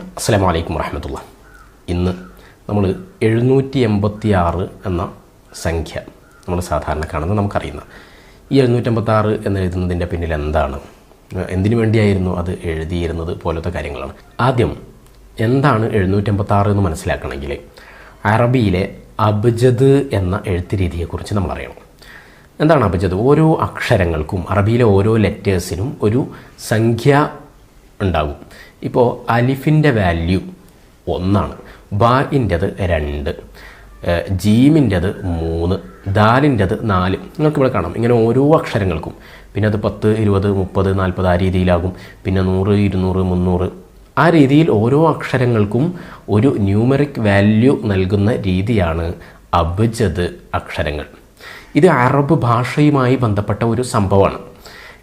അസ്സാം വലൈക്കും വറഹമത്തുള്ള ഇന്ന് നമ്മൾ എഴുന്നൂറ്റി എൺപത്തി ആറ് എന്ന സംഖ്യ നമ്മൾ സാധാരണ കാണുന്നത് നമുക്കറിയുന്ന. ഈ എഴുന്നൂറ്റമ്പത്തി ആറ് എന്ന് എഴുതുന്നതിന്റെ പിന്നിൽ എന്താണ്? എന്തിനു വേണ്ടിയായിരുന്നു അത് എഴുതിയിരുന്നത് പോലത്തെ കാര്യങ്ങളാണ്. ആദ്യം എന്താണ് എഴുന്നൂറ്റമ്പത്തി ആറ് എന്ന് മനസ്സിലാക്കണമെങ്കിൽ അറബിയിലെ അബ്ജദ് എന്ന എഴുത്ത് രീതിയെക്കുറിച്ച് നമ്മൾ അറിയണം എന്താണ് അബ്ജദ്? ഓരോ അക്ഷരങ്ങൾക്കും അറബിയിലെ ഓരോ ലെറ്റേഴ്സിനും ഒരു സംഖ്യ ഉണ്ടാകും. ഇപ്പോൾ അലിഫിന്റെ വാല്യൂ ഒന്നാണ്. ബാഇന്റെത് രണ്ട് ജീമിന്റെത് മൂന്ന് ദാലിന്റെത് നാല്. നിങ്ങൾക്ക് ഇവിടെ കാണാം. ഇങ്ങനെ ഓരോ അക്ഷരങ്ങൾക്കും. പിന്നെ അത് പത്ത് ഇരുപത് മുപ്പത് നാൽപ്പത് ആ രീതിയിലാകും. പിന്നെ നൂറ് ഇരുന്നൂറ് മുന്നൂറ്. ആ രീതിയിൽ ഓരോ അക്ഷരങ്ങൾക്കും ഒരു ന്യൂമറിക് വാല്യൂ നൽകുന്ന രീതിയാണ് അബ്ജദ് അക്ഷരങ്ങൾ. ഇത് അറബ് ഭാഷയുമായി ബന്ധപ്പെട്ട ഒരു സംഭവമാണ്.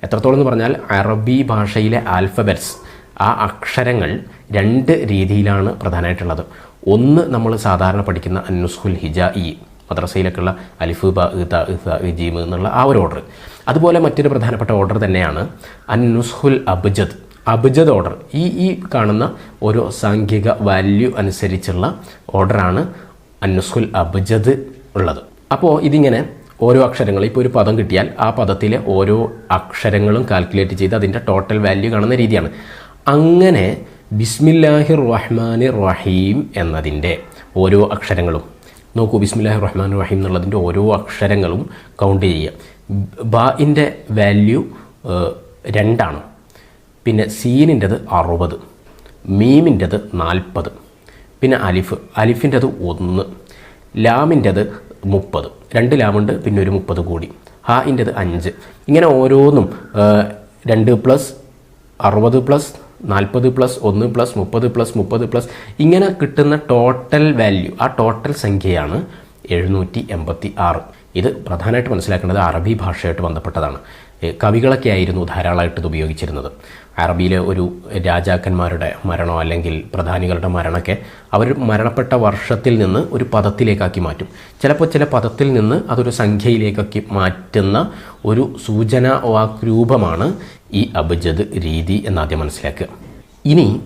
എത്രത്തോളം എന്ന് പറഞ്ഞാൽ അറബി ഭാഷയിലെ ആൽഫബറ്റ്സ് ആ അക്ഷരങ്ങൾ രണ്ട് രീതിയിലാണ് പ്രധാനമായിട്ടുള്ളത്. ഒന്ന് നമ്മൾ സാധാരണ പഠിക്കുന്ന അന്നുസ്ഹുൽ ഹിജ ഇ മദ്രസയിലൊക്കെയുള്ള അലിഫ് ബ ഇ, ത ഇ, എന്നുള്ള ആ ഒരു ഓർഡർ അതുപോലെ മറ്റൊരു പ്രധാനപ്പെട്ട ഓർഡർ തന്നെയാണ് അന്നുസ്ഹുൽ അബ്ജദ്. അബ്ജദ് ഓർഡർ ഈ ഈ കാണുന്ന ഓരോ സാംഖ്യിക വാല്യൂ അനുസരിച്ചുള്ള ഓർഡറാണ് അന്നുസ്ഹുൽ അബ്ജദ് ഉള്ളത്. അപ്പോൾ ഇതിങ്ങനെ ഓരോ അക്ഷരങ്ങൾ ഇപ്പോൾ ഒരു പദം കിട്ടിയാൽ ആ പദത്തിലെ ഓരോ അക്ഷരങ്ങളും കാൽക്കുലേറ്റ് ചെയ്ത് അതിന്റെ ടോട്ടൽ വാല്യൂ കാണുന്ന രീതിയാണ്. അങ്ങനെ ബിസ്മില്ലാഹിർ റഹ്മാനിർ റഹീം എന്നതിന്റെ ഓരോ അക്ഷരങ്ങളും. നോക്കൂ ബിസ്മില്ലാഹിർ റഹ്മാൻ റഹീം എന്നുള്ളതിന്റെ ഓരോ അക്ഷരങ്ങളും കൗണ്ട് ചെയ്യുക. ബാഇന്റെ വാല്യൂ രണ്ടാണ്. പിന്നെ സീനിന്റെത് അറുപത്. മീമിന്റെത് നാൽപ്പത്. പിന്നെ അലിഫ്. അലിഫിന്റെത് ഒന്ന്. ലാമിന്റെത് മുപ്പത്. രണ്ട് ലാമുണ്ട് പിന്നെ ഒരു മുപ്പത് കൂടി. ഹാഇന്റെത് അഞ്ച്. ഇങ്ങനെ ഓരോന്നും രണ്ട് പ്ലസ് അറുപത് പ്ലസ് നാൽപ്പത് പ്ലസ് ഒന്ന് പ്ലസ് മുപ്പത് പ്ലസ് മുപ്പത് പ്ലസ് ഇങ്ങനെ കിട്ടുന്ന ടോട്ടൽ വാല്യൂ ആ ടോട്ടൽ സംഖ്യയാണ് എഴുന്നൂറ്റി എൺപത്തി ആറ് ഇത് പ്രധാനമായിട്ട് മനസ്സിലാക്കേണ്ടത് അറബി ഭാഷയായിട്ട് ബന്ധപ്പെട്ടതാണ്. കവികളൊക്കെ ആയിരുന്നു ധാരാളമായിട്ട് ഇത് ഉപയോഗിച്ചിരുന്നത്. അറബിയിലെ ഒരു രാജാക്കന്മാരുടെ മരണോ അല്ലെങ്കിൽ പ്രധാനികളുടെ മരണമൊക്കെ അവർ മരണപ്പെട്ട വർഷത്തിൽ നിന്ന് ഒരു പദത്തിലേക്കാക്കി മാറ്റും. ചിലപ്പോൾ ചില പദത്തിൽ നിന്ന് അതൊരു സംഖ്യയിലേക്കാക്കി മാറ്റുന്ന ഒരു സൂചന വാക്രൂപമാണ് ഈ അബ്ജദ് രീതി എന്നാദ്യം മനസ്സിലാക്കുക. ഇനി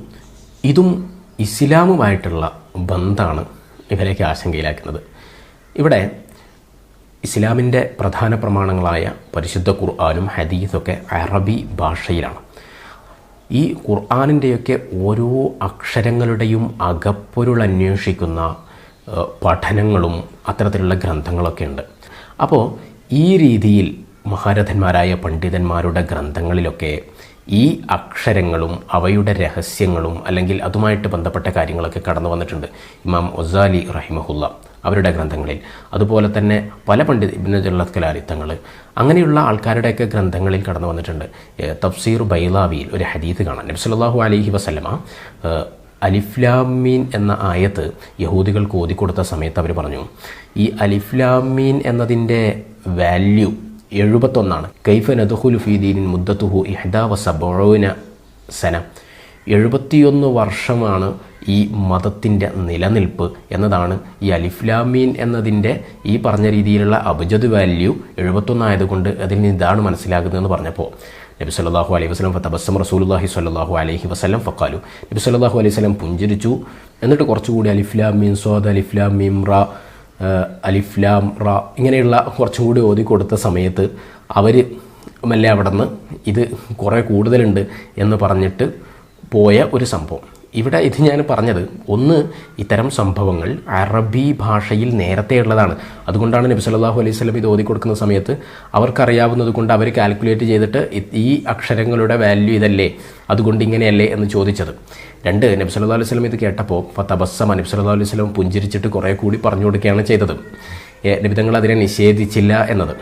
ഇതും ഇസ്ലാമുമായിട്ടുള്ള ബന്ധമാണ് ഇവരെയൊക്കെ ആശങ്കയിലാക്കുന്നത്. ഇവിടെ ഇസ്ലാമിന്റെ പ്രധാന പ്രമാണങ്ങളായ പരിശുദ്ധ ഖുർആാനും ഹദീസൊക്കെ അറബി ഭാഷയിലാണ്. ഈ ഖുർആാനിന്റെയൊക്കെ ഓരോ അക്ഷരങ്ങളുടെയും അകപ്പൊരുൾ അന്വേഷിക്കുന്ന പഠനങ്ങളും അത്തരത്തിലുള്ള ഗ്രന്ഥങ്ങളൊക്കെ ഉണ്ട്. അപ്പോൾ ഈ രീതിയിൽ മഹാരഥന്മാരായ പണ്ഡിതന്മാരുടെ ഗ്രന്ഥങ്ങളിലൊക്കെ ഈ അക്ഷരങ്ങളും അവയുടെ രഹസ്യങ്ങളും അല്ലെങ്കിൽ അതുമായിട്ട് ബന്ധപ്പെട്ട കാര്യങ്ങളൊക്കെ കടന്നു വന്നിട്ടുണ്ട്. ഇമാം ഒസാലി റഹിമഹുല്ല. അവരുടെ ഗ്രന്ഥങ്ങളിൽ. അതുപോലെ തന്നെ പല പണ്ഡിത ഇബ്നു ജല്ലത്ത് കലാരി അങ്ങനെയുള്ള ആൾക്കാരുടെയൊക്കെ ഗ്രന്ഥങ്ങളിൽ കടന്നു വന്നിട്ടുണ്ട്. തഫ്സീർ ബൈലാവിയിൽ ഒരു ഹദീത്ത് കാണാം. നബി സല്ലല്ലാഹു അലൈഹി വസല്ലമ ഏഹ് അലിഫ്ലാമീൻ എന്ന ആയത്ത് യഹൂദികൾക്ക് ഓതിക്കൊടുത്ത സമയത്ത് അവർ പറഞ്ഞു ഈ അലിഫ്ലാമീൻ എന്നതിന്റെ വാല്യൂ എഴുപത്തൊന്നാണ്. കൈഫ നദുഹുൽ ഫീദീനിൻ മുദ്ദത്തുഹു ഇഹ്ദാ സബോന സന. എഴുപത്തിയൊന്ന് വർഷമാണ് ഈ മതത്തിന്റെ നിലനിൽപ്പ് എന്നതാണ് ഈ അലിഫ്ലാമീൻ എന്നതിന്റെ ഈ പറഞ്ഞ രീതിയിലുള്ള അബജദ് വാല്യൂ എഴുപത്തൊന്നായതുകൊണ്ട് അതിൽ നിന്ന് ഇതാണ് മനസ്സിലാകുന്നതെന്ന് പറഞ്ഞപ്പോൾ നബി സല്ലാഹു അലൈഹി വസല്ലം ഫതബസ്സം റസൂലുള്ളാഹി സ്വല്ലല്ലാഹു അലൈഹി വസ്ലം ഫക്കാലു നബി സല്ലല്ലാഹു അലൈഹി വസ്ലം പുഞ്ചിരിച്ചു. എന്നിട്ട് കുറച്ചുകൂടി അലിഫ്ലാം മീൻ സ്വാദ് അലിഫ്ലാം മീം റ അലിഫ്ലാം റ ഇങ്ങനെയുള്ള കുറച്ചും കൂടി ഓതി കൊടുത്ത സമയത്ത് അവർ മെല്ലെ അവിടെ നിന്ന് ഇത് കുറേ കൂടുതലുണ്ട് എന്ന് പറഞ്ഞിട്ട് പോയ ഒരു സംഭവം. ഇവിടെ ഇത് ഞാൻ പറഞ്ഞത് ഒന്ന് ഇത്തരം സംഭവങ്ങൾ അറബി ഭാഷയിൽ നേരത്തെ ഉള്ളതാണ്. അതുകൊണ്ടാണ് നബി സല്ലാഹു അലൈഹി വസല്ലം ഇത് ഓതിക്കൊടുക്കുന്ന സമയത്ത് അവർക്കറിയാവുന്നത് കൊണ്ട് അവർ കാൽക്കുലേറ്റ് ചെയ്തിട്ട് ഈ അക്ഷരങ്ങളുടെ വാല്യൂ ഇതല്ലേ? അതുകൊണ്ട് ഇങ്ങനെയല്ലേ എന്ന് ചോദിച്ചത്. രണ്ട് നബി സല്ലല്ലാഹു അലൈഹി സ്വലം ഇത് കേട്ടപ്പോൾ ഫതബസ്സമ നബി സല്ലാ അലൈഹി വസല്ലം പുഞ്ചിരിച്ചിട്ട് കുറേ കൂടി പറഞ്ഞു കൊടുക്കുകയാണ് ചെയ്തത്. നബിതങ്ങൾ അതിനെ നിഷേധിച്ചില്ല എന്നത്.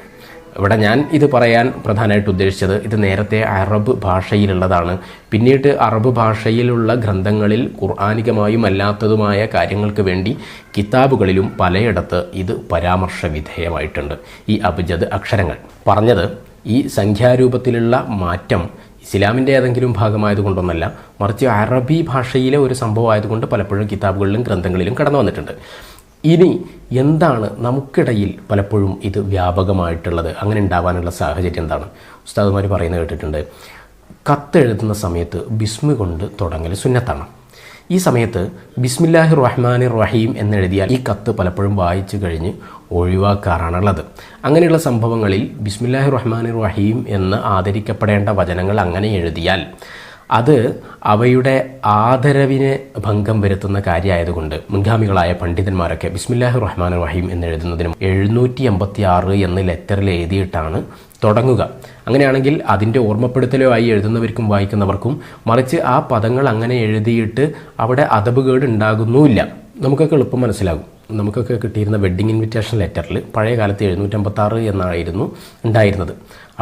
ഇവിടെ ഞാൻ ഇത് പറയാൻ പ്രധാനമായിട്ട് ഉദ്ദേശിച്ചത് ഇത് നേരത്തെ അറബ് ഭാഷയിലുള്ളതാണ്. പിന്നീട് അറബ് ഭാഷയിലുള്ള ഗ്രന്ഥങ്ങളിൽ ഖുർആാനികമായും അല്ലാത്തതുമായ കാര്യങ്ങൾക്ക് വേണ്ടി കിതാബുകളിലും പലയിടത്ത് ഇത് പരാമർശ വിധേയമായിട്ടുണ്ട് ഈ അബ്ജദ് അക്ഷരങ്ങൾ. പറഞ്ഞത് ഈ സംഖ്യാരൂപത്തിലുള്ള മാറ്റം ഇസ്ലാമിന്റെ ഏതെങ്കിലും ഭാഗമായതുകൊണ്ടൊന്നല്ല മറിച്ച് അറബി ഭാഷയിലെ ഒരു സംഭവമായതുകൊണ്ട് പലപ്പോഴും കിതാബുകളിലും ഗ്രന്ഥങ്ങളിലും കടന്നു വന്നിട്ടുണ്ട്. ഇനി എന്താണ് നമുക്കിടയിൽ പലപ്പോഴും ഇത് വ്യാപകമായിട്ടുള്ളത്? അങ്ങനെ ഉണ്ടാവാനുള്ള സാഹചര്യം എന്താണ്? ഉസ്താദുമാർ പറയുന്നത് കേട്ടിട്ടുണ്ട്. കത്തെഴുതുന്ന സമയത്ത് ബിസ്മി കൊണ്ട് തുടങ്ങൽ സുന്നത്താണ്. ഈ സമയത്ത് ബിസ്മില്ലാഹി റഹ്മാൻ റഹീം എന്നെഴുതിയാൽ ഈ കത്ത് പലപ്പോഴും വായിച്ചു കഴിഞ്ഞ് ഒഴിവാക്കാറാണുള്ളത്. അങ്ങനെയുള്ള സംഭവങ്ങളിൽ ബിസ്മില്ലാഹി റഹ്മാൻ റഹീം എന്ന് ആദരിക്കപ്പെടേണ്ട വചനങ്ങൾ അങ്ങനെ എഴുതിയാൽ അത് അവയുടെ ആദരവിന് ഭംഗം വരുത്തുന്ന കാര്യമായതുകൊണ്ട് മുൻഗാമികളായ പണ്ഡിതന്മാരൊക്കെ ബിസ്മില്ലാഹി റഹ്മാൻ റഹീം എന്ന് എഴുതുന്നതിനും എഴുന്നൂറ്റി എൺപത്തി ആറ് എന്ന ലെറ്ററിൽ എഴുതിയിട്ടാണ് തുടങ്ങുക. അങ്ങനെയാണെങ്കിൽ അതിന്റെ ഓർമ്മപ്പെടുത്തലോ ആയി എഴുതുന്നവർക്കും വായിക്കുന്നവർക്കും മറിച്ച് ആ പദങ്ങൾ അങ്ങനെ എഴുതിയിട്ട് അവിടെ അതപുകേട് ഉണ്ടാകുന്നുമില്ല. നമുക്കൊക്കെ എളുപ്പം മനസ്സിലാകും. നമുക്കൊക്കെ കിട്ടിയിരുന്ന വെഡ്ഡിങ് ഇൻവിറ്റേഷൻ ലെറ്ററിൽ പഴയ കാലത്ത് എഴുന്നൂറ്റമ്പത്താറ് എന്നായിരുന്നു ഉണ്ടായിരുന്നത്.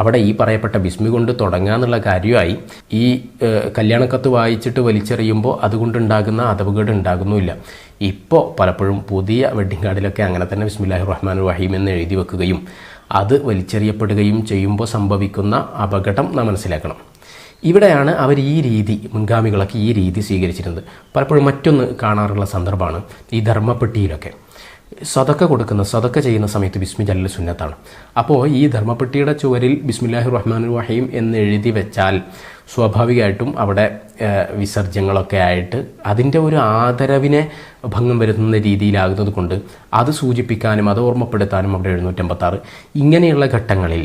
അവിടെ ഈ പറയപ്പെട്ട ബിസ്മി കൊണ്ട് തുടങ്ങുക എന്നുള്ള കാര്യമായി ഈ കല്യാണക്കത്ത് വായിച്ചിട്ട് വലിച്ചെറിയുമ്പോൾ അതുകൊണ്ടുണ്ടാകുന്ന അതവുകേട് ഉണ്ടാകുന്നുമില്ല. ഇപ്പോൾ പലപ്പോഴും പുതിയ വെഡ്ഡിങ് കാർഡിലൊക്കെ അങ്ങനെ തന്നെ ബിസ്മില്ലാഹി റഹ്മാൻ റഹീം എന്ന് എഴുതി വെക്കുകയും അത് വലിച്ചെറിയപ്പെടുകയും ചെയ്യുമ്പോൾ സംഭവിക്കുന്ന അപകടം നാം മനസ്സിലാക്കണം. ഇവിടെയാണ് അവർ ഈ രീതി മുൻഗാമികളൊക്കെ ഈ രീതി സ്വീകരിച്ചിരുന്നത്. പലപ്പോഴും മറ്റൊന്ന് കാണാറുള്ള സന്ദർഭമാണ് ഈ ധർമ്മപ്പെട്ടിയിലൊക്കെ. സതക്ക കൊടുക്കുന്ന സതക്ക ചെയ്യുന്ന സമയത്ത് ബിസ്മി ജല്ലൽ സുന്നത്താണ്. അപ്പോൾ ഈ ധർമ്മപ്പെട്ടിയുടെ ചുവരിൽ ബിസ്മില്ലാഹി റഹ്മാൻ റഹീം എന്ന് എഴുതി വെച്ചാൽ സ്വാഭാവികമായിട്ടും അവിടെ വിസർജ്യങ്ങളൊക്കെ ആയിട്ട് അതിന്റെ ഒരു ആദരവിനെ ഭംഗം വരുത്തുന്ന രീതിയിലാകുന്നത് കൊണ്ട് അത് സൂചിപ്പിക്കാനും അത് ഓർമ്മപ്പെടുത്താനും അവിടെ എഴുന്നൂറ്റമ്പത്താറ്. ഇങ്ങനെയുള്ള ഘട്ടങ്ങളിൽ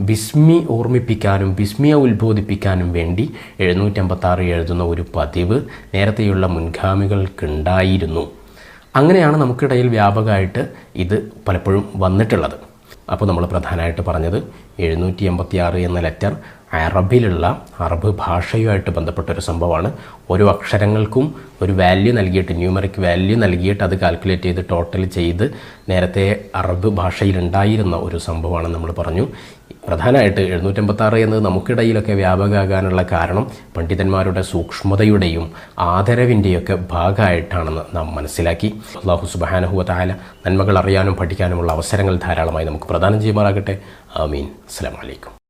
ബിസ്മി ഓർമ്മിപ്പിക്കാനും ബിസ്മിയെ ഉത്ബോധിപ്പിക്കാനും വേണ്ടി എഴുന്നൂറ്റമ്പത്താറ് എഴുതുന്ന ഒരു പതിവ് നേരത്തെയുള്ള മുൻഗാമികൾക്കുണ്ടായിരുന്നു. അങ്ങനെയാണ് നമുക്കിടയിൽ വ്യാപകമായിട്ട് ഇത് പലപ്പോഴും വന്നിട്ടുള്ളത്. അപ്പോൾ നമ്മൾ പ്രധാനമായിട്ട് പറഞ്ഞത് എഴുന്നൂറ്റി എൺപത്തി ആറ് എന്ന ലെറ്റർ അറബിലുള്ള അറബ് ഭാഷയുമായിട്ട് ബന്ധപ്പെട്ട ഒരു സംഭവമാണ്. ഓരോ അക്ഷരങ്ങൾക്കും ഒരു വാല്യൂ നൽകിയിട്ട് ന്യൂമറിക് വാല്യൂ നൽകിയിട്ട് അത് കാൽക്കുലേറ്റ് ചെയ്ത് ടോട്ടൽ ചെയ്ത് നേരത്തെ അറബ് ഭാഷയിലുണ്ടായിരുന്ന ഒരു സംഭവമാണ് നമ്മൾ പറഞ്ഞു. പ്രധാനമായിട്ട് എഴുന്നൂറ്റമ്പത്താറ് എന്നത് നമുക്കിടയിലൊക്കെ വ്യാപകമാകാനുള്ള കാരണം പണ്ഡിതന്മാരുടെ സൂക്ഷ്മതയുടെയും ആദരവിന്റെയൊക്കെ ഭാഗമായിട്ടാണെന്ന് നാം മനസ്സിലാക്കി. അള്ളാഹു സുബാനഹുവല നന്മകൾ അറിയാനും പഠിക്കാനുമുള്ള അവസരങ്ങൾ ധാരാളമായി നമുക്ക് പ്രദാനം ചെയ്യുമാറാകട്ടെ. ആമീൻ. അസ്സലാമു അലൈക്കും.